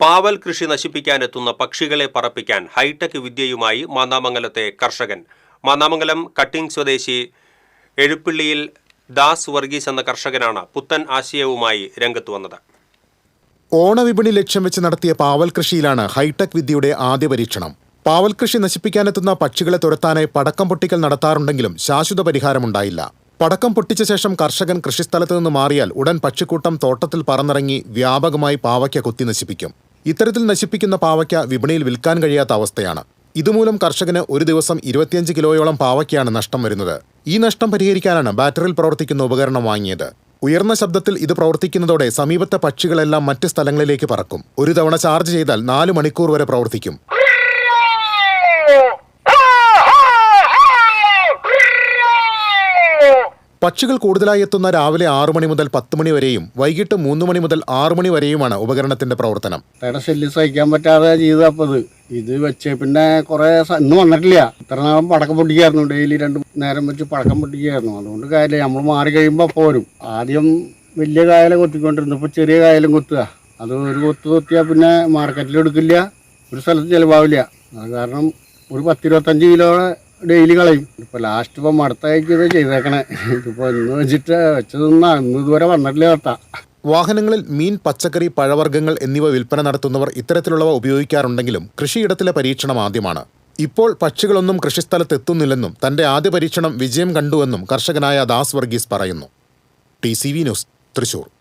പാവൽ കൃഷി നശിപ്പിക്കാനെത്തുന്ന പക്ഷികളെ പറപ്പിക്കാൻ ഹൈടെക് വിദ്യയുമായി മാന്നാമംഗലത്തെ കർഷകൻ. മാന്നാമംഗലം കട്ടിംഗ് സ്വദേശി എഴുപ്പിള്ളിയിൽ ദാസ് വർഗീസ് എന്ന കർഷകനാണ് പുത്തൻ ആശയവുമായി രംഗത്ത് വന്നത്. ഓണവിപണി ലക്ഷ്യം വെച്ച് നടത്തിയ പാവൽ കൃഷിയിലാണ് ഹൈടെക് വിദ്യയുടെ ആദ്യ പരീക്ഷണം. പാവൽ കൃഷി നശിപ്പിക്കാനെത്തുന്ന പക്ഷികളെ തുരത്താനായി പടക്കം പൊട്ടിക്കൽ നടത്താറുണ്ടെങ്കിലും ശാശ്വത പരിഹാരമുണ്ടായില്ല. പടക്കം പൊട്ടിച്ച ശേഷം കർഷകൻ കൃഷിസ്ഥലത്ത് നിന്ന് മാറിയാൽ ഉടൻ പക്ഷിക്കൂട്ടം തോട്ടത്തിൽ പറന്നിറങ്ങി വ്യാപകമായി പാവയ്ക്ക കൊത്തി നശിപ്പിക്കും. ഇത്തരത്തിൽ നശിപ്പിക്കുന്ന പാവയ്ക്ക വിപണിയിൽ വിൽക്കാൻ കഴിയാത്ത അവസ്ഥയാണ്. ഇതുമൂലം കർഷകന് ഒരു ദിവസം ഇരുപത്തിയഞ്ച് കിലോയോളം പാവയ്ക്കാണ് നഷ്ടം വരുന്നത്. ഈ നഷ്ടം പരിഹരിക്കാനാണ് ബാറ്ററിയിൽ പ്രവർത്തിക്കുന്ന ഉപകരണം വാങ്ങിയത്. ഉയർന്ന ശബ്ദത്തിൽ ഇത് പ്രവർത്തിക്കുന്നതോടെ സമീപത്തെ പക്ഷികളെല്ലാം മറ്റ് സ്ഥലങ്ങളിലേക്ക് പറക്കും. ഒരു തവണ ചാർജ് ചെയ്താൽ നാല് മണിക്കൂർ വരെ പ്രവർത്തിക്കും. പക്ഷികൾ കൂടുതലായി എത്തുന്ന രാവിലെ ആറു മണി മുതൽ പത്ത് മണി വരെയും വൈകിട്ട് മൂന്ന് മണി മുതൽ ആറു മണി വരെയുമാണ് ഉപകരണത്തിന്റെ പ്രവർത്തനം. സഹിക്കാൻ പറ്റാതെ ചെയ്തപ്പത് ഇത്. വെച്ച് പിന്നെ കുറെ ഇന്ന് വന്നിട്ടില്ല. ഇത്ര നാളും പടക്കം പൊട്ടിക്കായിരുന്നു. ഡെയിലി രണ്ട് നേരം വെച്ച് പടക്കം പൊട്ടിക്കായിരുന്നു. അതുകൊണ്ട് കാര്യമില്ല. നമ്മൾ മാറി കഴിയുമ്പോൾ പോരും ആദ്യം വലിയ കായല കൊത്തിക്കൊണ്ടിരുന്നു. ഇപ്പോൾ ചെറിയ കായലും കൊത്തുക. അത് ഒരു കൊത്ത് കൊത്തിയാൽ പിന്നെ മാർക്കറ്റിൽ എടുക്കില്ല. ഒരു സ്ഥലത്ത് ചിലവാവില്ല. അത് കാരണം ഒരു പത്തിരുപത്തഞ്ച് കിലോ ഡെയിലി കളയും. ഇപ്പോൾ ലാസ്റ്റ് ഇപ്പോൾ മടത്തേക്ക് ഇത് ചെയ്തേക്കണേ. ഇതിപ്പോൾ ഇന്ന് വെച്ചിട്ട് വെച്ചതൊന്നാ ഇന്ന്. ഇതുവരെ വന്നിട്ടില്ല കേട്ടാ. വാഹനങ്ങളിൽ മീൻ പച്ചക്കറി പഴവർഗങ്ങൾ എന്നിവ വിൽപ്പന നടത്തുന്നവർ ഇത്തരത്തിലുള്ളവ ഉപയോഗിക്കാറുണ്ടെങ്കിലും കൃഷിയിടത്തിലെ പരീക്ഷണം ആദ്യമാണ്. ഇപ്പോൾ പക്ഷികളൊന്നും കൃഷിസ്ഥലത്ത് എത്തുന്നില്ലെന്നും തന്റെ ആദ്യ പരീക്ഷണം വിജയം കണ്ടുവെന്നും കർഷകനായ ദാസ് വർഗീസ് പറയുന്നു. T news Thrissur.